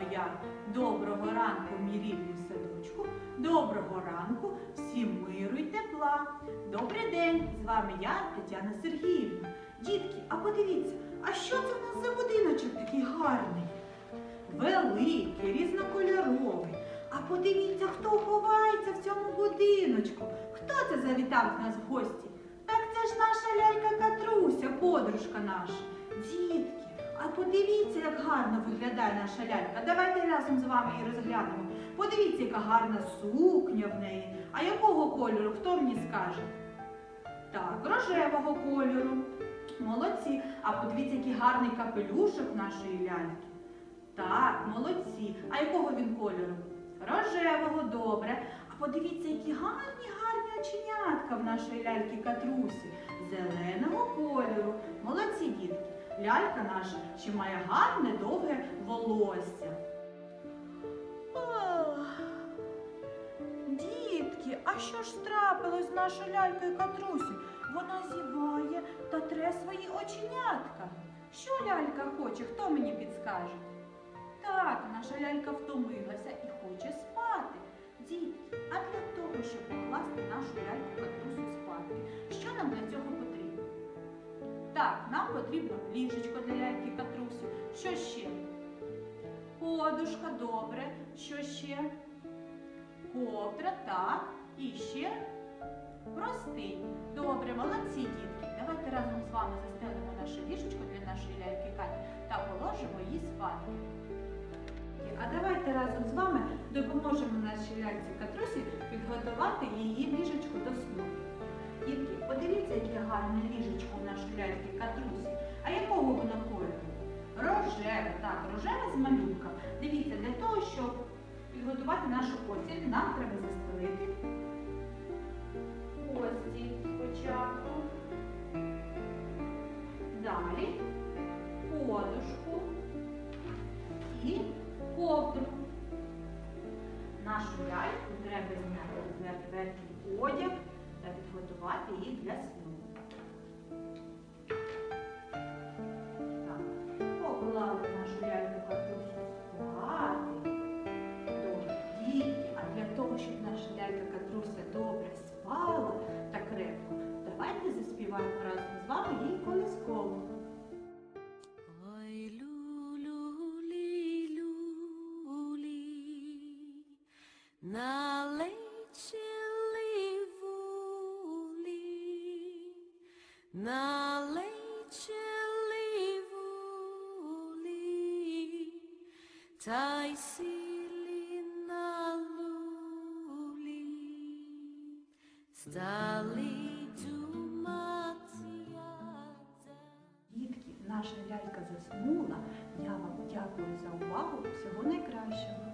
малят. Доброго ранку, мій рідний садочку. Доброго ранку, всім миру й тепла. Добрий день! З вами я, Тетяна Сергіївна. Дітки, а подивіться, а що це в нас за будиночок такий гарний? Великий, різнокольоровий. А подивіться, хто ховається в цьому будиночку. Хто це завітав до нас в гості? Так це ж наша лялька Катруся, подружка наша. Дітки, а подивіться, як гарно виглядає наша лялька. Давайте разом з вами її розглянемо. Подивіться, яка гарна сукня в неї. А якого кольору? Хто мені скаже? Так, рожевого кольору. Молодці. А подивіться, який гарний капелюшок нашої ляльки. Так, молодці. А якого він кольору? Рожевого, добре. А подивіться, які гарні, гарні оченятка в нашої ляльки Катрусі. Зеленого кольору. Молодці, дітки. Лялька наша ще має гарне довге волосся. Дітки, а що ж трапилось з нашою лялькою Катрусю? Вона зіває та тре свої оченятка. Що лялька хоче? Хто мені підскаже? Так, наша лялька втомилася і хоче спати. Дітки, а для того, щоб покласти нашу ляльку Так, нам потрібно ліжечко для ляльки Катрусі. Що ще? Подушка, добре. Що ще? Ковдра, так. І ще простий. Добре, молодці, дітки. Давайте разом з вами застелимо наше ліжечко для нашої ляльки Каті та положимо її спати. А давайте разом з вами допоможемо нашій ляльці Катрусі підготувати її ліжечко до сну. Подивіться, яке гарне ліжечко у нашої ляльки Катрусі. А якого воно кольору? Рожеве, так, рожеве з малюнка. Дивіться, для того, щоб підготувати нашу постіль, нам треба застелити постіль спочатку. Далі подушку і ковдру. Нашу ляльку треба зняти зверху верхній одяг лялька добре спала та крепко, давайте заспіваємо разом з вами їй колискову. Ой, люлюлі, люлі, налечили вулі, налечили вулі, та й сілі наша лялька заснула. Я вам дякую за увагу. Всього найкращого.